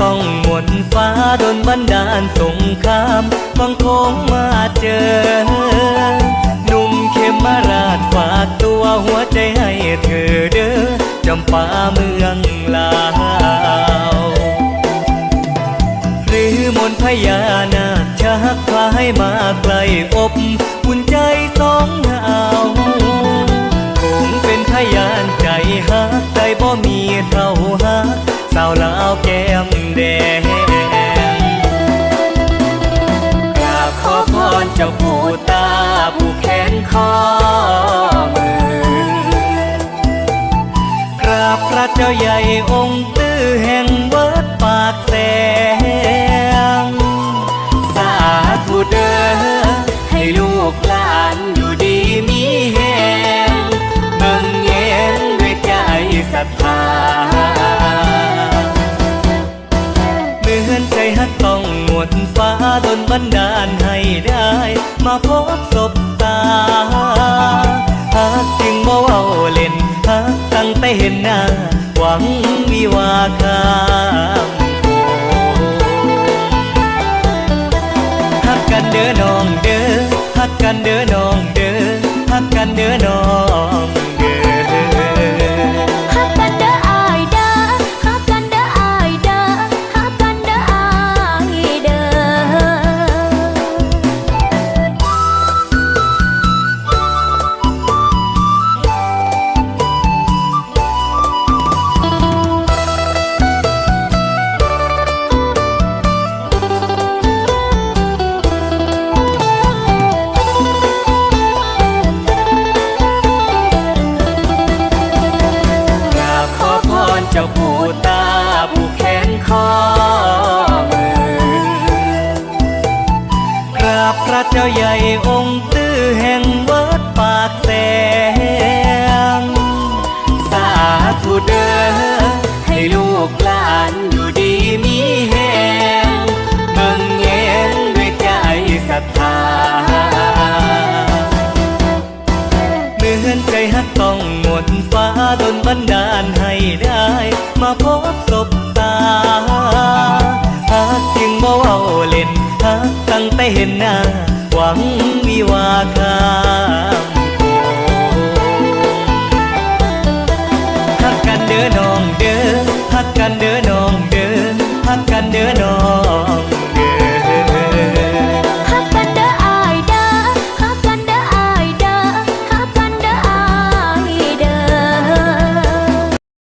ต้องหมนฟ้าโดนบันดาลสงครามฟังคงมาเจอ หนุ่มเขมมาราชฝากตัวหัวใจให้เธอเด้อจำปาเมืองลาว หรือมนพญา บพระเจ้าใหญ่องค์ตื้อแห่งเวัดปากแสง สาธุเด้อให้ลูกหลานอยู่ดีมีแหงเบิ่งแยงด้วยใจศรัทธาเมื่อนใจฮักต้องหมดฟ้าดนบันดาลให้ได้ มาพบ แต่เห็นหน้า หวังวิวาข้ามโขฮักกันเด้อน้องเด้อฮักกันเด้อน้องเด้อฮักกันเด้อน้อง เจ้าใหญ่องค์ตื้อแห่งวัดปากแสง สาธุเด้อให้ลูกหลานอยู่ดีมีแหงเบิ่งแยงด้วยใจศรัทธาเหมือนใจฮักต้องหมดฟ้าดนบันดาลให้ได้ มาพบศบตาฮักจึงบ่เว้าเล่นฮักตั้งแต่เห็นหน้า